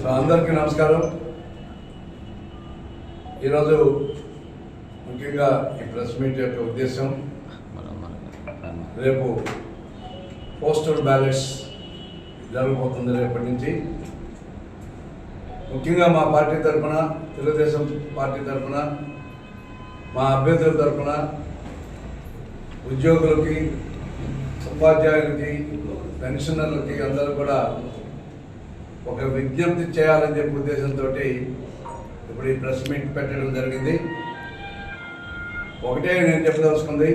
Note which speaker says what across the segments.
Speaker 1: So అందరికీ నమస్కారం. ఈరోజు ముఖ్యంగా ఈ ప్రెస్ మీట్ యొక్క ఉద్దేశం రేపు పోస్టల్ బ్యాలెట్స్ జరగబోతుంది రేపటి నుంచి. ముఖ్యంగా మా పార్టీ తరఫున తెలుగుదేశం పార్టీ తరఫున మా అభ్యర్థుల తరఫున ఉద్యోగులకి ఉపాధ్యాయులకి పెన్షనర్లకి అందరూ కూడా ఒక విజ్ఞప్తి చేయాలని చెప్పే ఉద్దేశంతో ఇప్పుడు ఈ ప్రెస్ మీట్ పెట్టడం జరిగింది. ఒకటే నేను చెప్పదలుచుకుంది.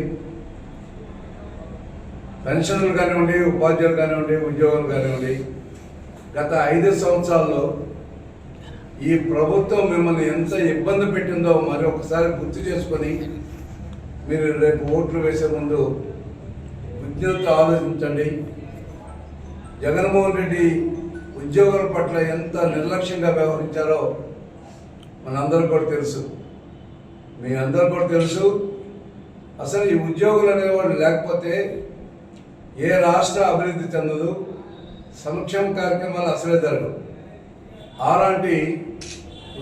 Speaker 1: పెన్షన్లు కానివ్వండి ఉపాధ్యాయులు కానివ్వండి ఉద్యోగులు కానివ్వండి గత ఐదు సంవత్సరాల్లో ఈ ప్రభుత్వం మిమ్మల్ని ఎంత ఇబ్బంది పెట్టిందో మరి ఒకసారి గుర్తు చేసుకొని మీరు రేపు ఓట్లు వేసే ముందు విజ్ఞతతో ఆలోచించండి. జగన్మోహన్ రెడ్డి ఉద్యోగుల పట్ల ఎంత నిర్లక్ష్యంగా వ్యవహరించారో మనందరూ కూడా తెలుసు. మీ అందరూ కూడా తెలుసు. అసలు ఈ ఉద్యోగులు అనేవాళ్ళు లేకపోతే ఏ రాష్ట్ర అభివృద్ధి చెందదు. సంక్షేమ కార్యక్రమాలు అసలే జరగవు. అలాంటి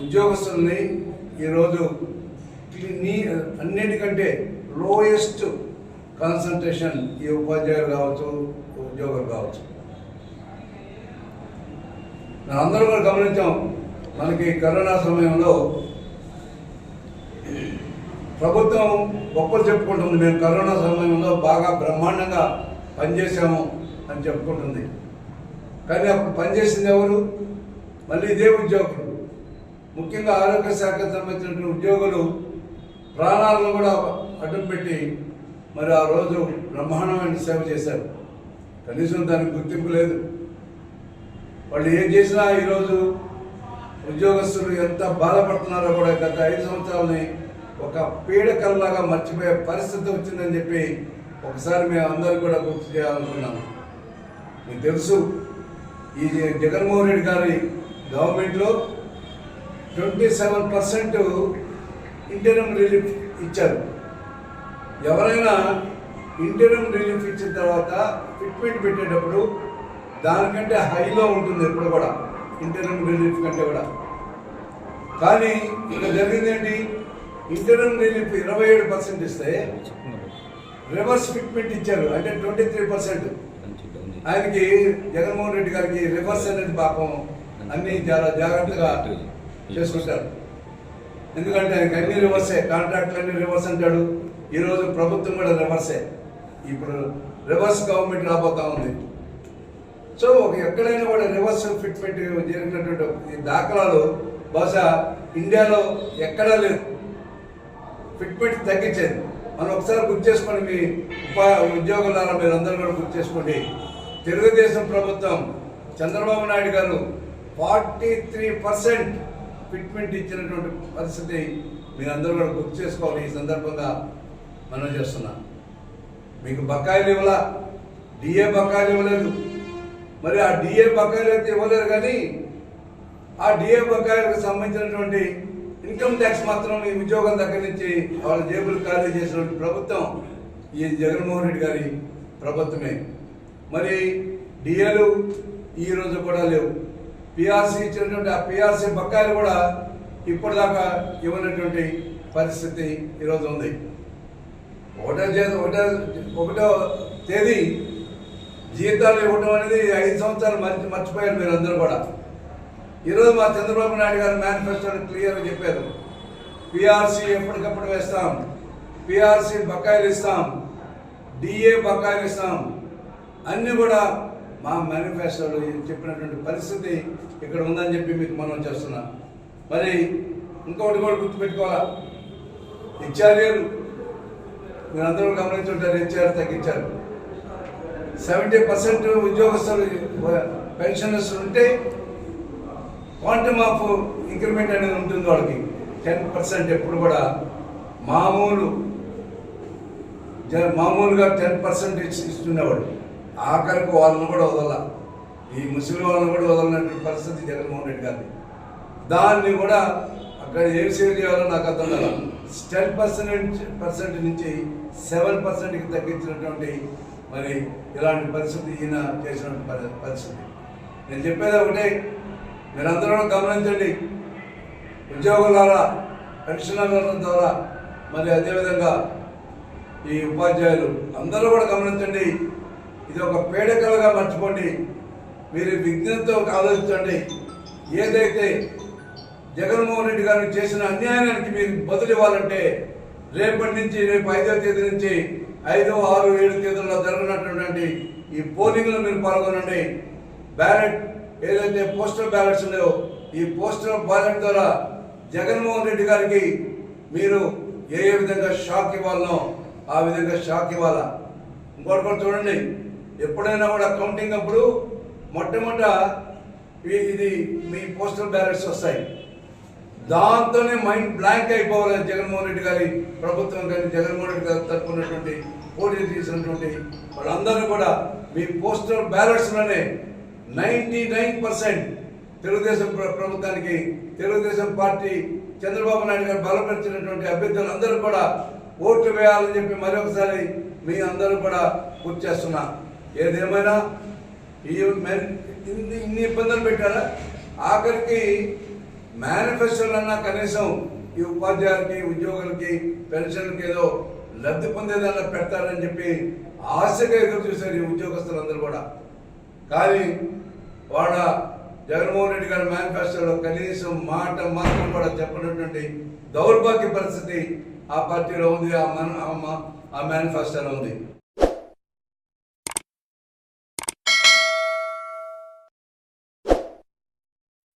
Speaker 1: ఉద్యోగస్తుల్ని ఈరోజు నీ అన్నిటికంటే లోయెస్ట్ కాన్సన్ట్రేషన్ ఈ ఉపాధ్యాయులు కావచ్చు ఉద్యోగులు కావచ్చు. అందరూ కూడా గమనించాం మనకి కరోనా సమయంలో ప్రభుత్వం గొప్పలు చెప్పుకుంటుంది మేము కరోనా సమయంలో బాగా బ్రహ్మాండంగా పనిచేసాము అని చెప్పుకుంటుంది. కానీ అప్పుడు పనిచేసింది ఎవరు? మళ్ళీ ఇదే ఉద్యోగులు. ముఖ్యంగా ఆరోగ్య శాఖకు సంబంధించిన ఉద్యోగులు ప్రాణాలను కూడా అడ్డం పెట్టి మరి ఆ రోజు బ్రహ్మాండమైన సేవ చేశారు. కనీసం దానికి గుర్తింపు లేదు. వాళ్ళు ఏం చేసినా ఈరోజు ఉద్యోగస్తులు ఎంత బాధపడుతున్నారో కూడా గత ఐదు సంవత్సరాలని ఒక పీడకల్లాగా మర్చిపోయే పరిస్థితి వచ్చిందని చెప్పి ఒకసారి మేము అందరూ కూడా గుర్తు చేయాలనుకున్నాము. మీకు తెలుసు ఈ జగన్మోహన్ రెడ్డి గారి గవర్నమెంట్లో twenty seven percent interim relief ఇచ్చారు. ఎవరైనా ఇంటర్నమ్ రిలీఫ్ ఇచ్చిన తర్వాత ఫిట్మెంట్ పెట్టేటప్పుడు దానికంటే హైలో ఉంటుంది ఎప్పుడు కూడా. ఇంటర్నల్ రిలీఫ్ కంటే కూడా. కానీ ఇక్కడ జరిగింది ఏంటి? ఇంటర్నల్ రిలీఫ్ ఇరవై ఏడు పర్సెంట్ ఇస్తే రివర్స్ ఫిట్మెంట్ ఇచ్చారు. అంటే ట్వంటీ త్రీ పర్సెంట్. ఆయనకి జగన్మోహన్ రెడ్డి గారికి రివర్స్ అనేది పాపం అన్ని చాలా జాగ్రత్తగా చేసుకుంటారు. ఎందుకంటే ఆయనకి అన్ని రివర్సే కాంట్రాక్ట్లు అన్ని రివర్స్ అంటాడు. ఈరోజు ప్రభుత్వం కూడా రివర్సే. ఇప్పుడు రివర్స్ గవర్నమెంట్ రాబోతా ఉంది. సో ఒక ఎక్కడైనా కూడా రివర్స్ ఫిట్మెంట్ జరిగినటువంటి ఈ దాఖలాలు బహుశా ఇండియాలో ఎక్కడా లేదు. ఫిట్మెంట్ తగ్గించేది. మనం ఒకసారి గుర్తు చేసుకోండి మీ ఉపా ఉద్యోగులారా మీరు అందరూ కూడా గుర్తు చేసుకోండి. తెలుగుదేశం ప్రభుత్వం చంద్రబాబు నాయుడు గారు ఫార్టీ త్రీ పర్సెంట్ ఫిట్మెంట్ ఇచ్చినటువంటి పరిస్థితి మీరందరూ కూడా గుర్తు చేసుకోవాలి. ఈ సందర్భంగా మనం చేస్తున్నాం. మీకు బకాయిలు ఇవ్వలా? డిఏ బకాయిలు ఇవ్వలేదు. మరి ఆ డిఏ బకాయిలు అయితే ఇవ్వలేరు కానీ ఆ డిఏ బకాయిలకు సంబంధించినటువంటి ఇన్కమ్ ట్యాక్స్ మాత్రం ఈ ఉద్యోగం దగ్గర నుంచి వాళ్ళ జేబులు ఖాళీ చేసినటువంటి ప్రభుత్వం ఈ జగన్మోహన్ రెడ్డి గారి ప్రభుత్వమే. మరి డిఏలు ఈ రోజు కూడా లేవు. పిఆర్సీ ఇచ్చినటువంటి ఆ పిఆర్సీ బకాయిలు కూడా ఇప్పటిదాకా ఇవ్వనటువంటి పరిస్థితి ఈరోజు ఉంది. ఒకటో చేత ఒకటో ఒకటో తేదీ జీతాలు ఇవ్వడం అనేది ఐదు సంవత్సరాలు మర్చి మర్చిపోయారు మీరు అందరూ కూడా. ఈరోజు మా చంద్రబాబు నాయుడు గారు మేనిఫెస్టోలో క్లియర్గా చెప్పారు. పిఆర్సీ ఎప్పటికప్పుడు వేస్తాం. పిఆర్సీ బకాయిలు ఇస్తాం. డిఏ బకాయిలు ఇస్తాం. అన్నీ కూడా మా మేనిఫెస్టోలో చెప్పినటువంటి పరిస్థితి ఇక్కడ ఉందని చెప్పి మీకు మనం చేస్తున్నాం. మరి ఇంకొకటి కూడా గుర్తుపెట్టుకోవాలా? హెచ్ఆర్ఏలు మీరందరూ గమనించుంటారు హెచ్ఆర్ తగ్గించారు. సెవెంటీ పర్సెంట్ ఉద్యోగస్తులు పెన్షనర్స్ ఉంటే క్వాంటమ్ ఆఫ్ ఇంక్రిమెంట్ అనేది ఉంటుంది వాళ్ళకి. టెన్ పర్సెంట్ ఎప్పుడు కూడా మామూలు మామూలుగా టెన్ పర్సెంట్ ఇస్తుండేవాడు ఆఖరికి వాళ్ళని కూడా వదల. ఈ ముస్లిం వాళ్ళని కూడా వదలనటువంటి పరిస్థితి జగన్మోహన్ రెడ్డి గారిది. దాన్ని కూడా అక్కడ ఏం సేవ్ చేయాలో నాకు అర్థం కాదు టెన్ పర్సెంట్ పర్సెంట్ నుంచి సెవెన్ పర్సెంట్కి తగ్గించినటువంటి మరి ఇలాంటి పరిస్థితి ఈయన చేసిన పరి- పరిస్థితి. నేను చెప్పేది ఒకటే మీరందరూ కూడా గమనించండి. ఉద్యోగుల పెన్షనర్ల ద్వారా మరి అదేవిధంగా ఈ ఉపాధ్యాయులు అందరూ కూడా గమనించండి. ఇది ఒక పేడకలుగా మర్చిపోండి. మీరు విజ్ఞతతో ఆలోచించండి. ఏదైతే జగన్మోహన్ రెడ్డి గారికి చేసిన అన్యాయానికి మీరు బదులు ఇవ్వాలంటే రేపటి నుంచి రేపు ఐదో తేదీ నుంచి ఐదు ఆరు ఏడు తేదీల్లో జరగనటువంటి ఈ పోలింగ్లో మీరు పాల్గొనండి. బ్యాలెట్ ఏదైతే పోస్టల్ బ్యాలెట్స్ ఉన్నాయో ఈ పోస్టల్ బ్యాలెట్ ద్వారా జగన్మోహన్ రెడ్డి గారికి మీరు ఏ ఏ విధంగా షాక్ ఇవ్వాలనో ఆ విధంగా షాక్ ఇవ్వాలా? ఇంకోటి కూడా చూడండి. ఎప్పుడైనా కూడా కౌంటింగ్ అప్పుడు మొట్టమొదట ఇది మీ పోస్టల్ బ్యాలెట్స్ వస్తాయి. దాంతోనే మైండ్ బ్లాంక్ అయిపోవాలి జగన్మోహన్ రెడ్డి గారి ప్రభుత్వం కానీ జగన్మోహన్ రెడ్డి గారు తరపునటువంటి పోటీ తీసినటువంటి వాళ్ళందరూ కూడా మీ పోస్టల్ బ్యాలెట్స్లోనే నైంటీ నైన్ పర్సెంట్ తెలుగుదేశం ప్ర- ప్రభుత్వానికి తెలుగుదేశం పార్టీ చంద్రబాబు నాయుడు గారు బలపరిచినటువంటి అభ్యర్థులు అందరూ కూడా ఓట్లు వేయాలని చెప్పి మరొకసారి మీ అందరూ కూడా గుర్తు చేస్తున్నా. ఏదేమైనా ఈ ఇన్ని ఇబ్బందులు పెట్టారా? ఆఖరికి మేనిఫెస్టోలన్నా కనీసం ఈ ఉపాధ్యాయులకి ఉద్యోగులకి పెన్షన్లకి ఏదో లబ్ధి పొందేదాన్ని పెడతారని చెప్పి ఆశగా ఎదురు చూశారు ఈ ఉద్యోగస్తులందరూ కూడా. కానీ వాళ్ళ జగన్మోహన్ రెడ్డి గారి మేనిఫెస్టోలో కనీసం మాట మాత్రం కూడా చెప్పినటువంటి దౌర్భాగ్య పరిస్థితి ఆ పార్టీలో ఉంది ఆ మన ఆ మేనిఫెస్టోలో ఉంది.